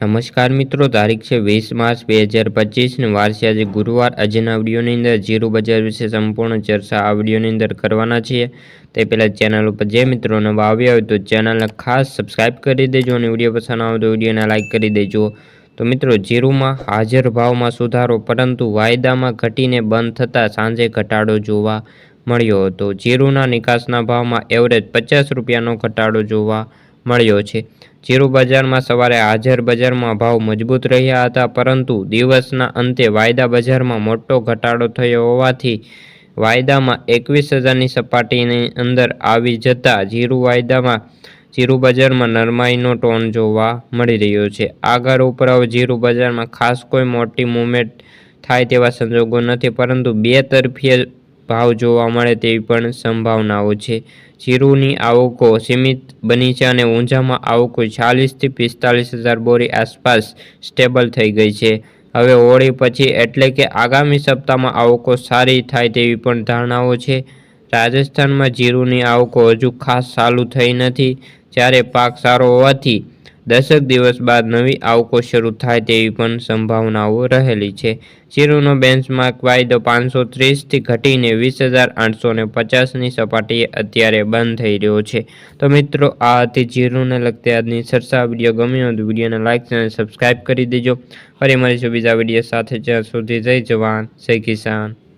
નમસ્કાર મિત્રો, તારીખ છે વીસ માર્ચ બે હજાર પચીસને. વારસી આજે ગુરુવાર. આજના વિડીયોની અંદર જીરો બજાર વિશે સંપૂર્ણ ચર્ચા આ અંદર કરવાના છીએ. તે પહેલાં ચેનલ ઉપર જે મિત્રો નવા આવ્યા હોય તો ચેનલને ખાસ સબસ્ક્રાઈબ કરી દેજો અને વીડિયો પસંદ આવે તો વિડીયોને લાઇક કરી દેજો. તો મિત્રો, જીરુમાં હાજર ભાવમાં સુધારો, પરંતુ વાયદામાં ઘટીને બંધ થતાં સાંજે ઘટાડો જોવા મળ્યો હતો. જીરુના નિકાસના ભાવમાં એવરેજ પચાસ રૂપિયાનો ઘટાડો જોવા મળ્યો છે. જીરુ બજારમાં સવારે હાજર બજારમાં ભાવ મજબૂત રહ્યા હતા, પરંતુ દિવસના અંતે વાયદા બજારમાં મોટો ઘટાડો થયો હોવાથી વાયદામાં એકવીસ હજારની સપાટીની અંદર આવી જતા જીરુ વાયદામાં જીરુ બજારમાં નરમાઈનો ટોન જોવા મળી રહ્યો છે. આગળ ઉપરાવ જીરુ બજારમાં ખાસ કોઈ મોટી મુવમેન્ટ થાય તેવા સંજોગો નથી, પરંતુ બે તરફીય ભાવ જોવા મળે તેવી પણ સંભાવનાઓ છે. જીરુની આવકો સીમિત બની છે અને ઊંઝામાં આવકો ચાલીસથી પિસ્તાલીસ હજાર બોરી આસપાસ સ્ટેબલ થઈ ગઈ છે. હવે હોળી પછી એટલે કે આગામી સપ્તાહમાં આવકો સારી થાય તેવી પણ ધારણાઓ છે. રાજસ્થાનમાં જીરુની આવકો હજુ ખાસ ચાલુ થઈ નથી. જ્યારે પાક સારો હોવાથી દસેક દિવસ બાદ નવી આવકો શરૂ થાય તેવી પણ સંભાવનાઓ રહેલી છે. જીરુનો બેન્ચમાર્ક વાયદો પાંચસો ત્રીસથી ઘટીને વીસ હજાર આઠસો ને પચાસની સપાટીએ અત્યારે બંધ થઈ રહ્યો છે. તો મિત્રો, આ હતી જીરુને લગતી આજની સરસા વીડિયો. ગમ્યો તો વિડીયોને લાઇક અને સબસ્ક્રાઇબ કરી દેજો. ફરી મળીશું બીજા વીડિયો સાથે. જ્યાં સુધી જય જવાન, જય કિસાન.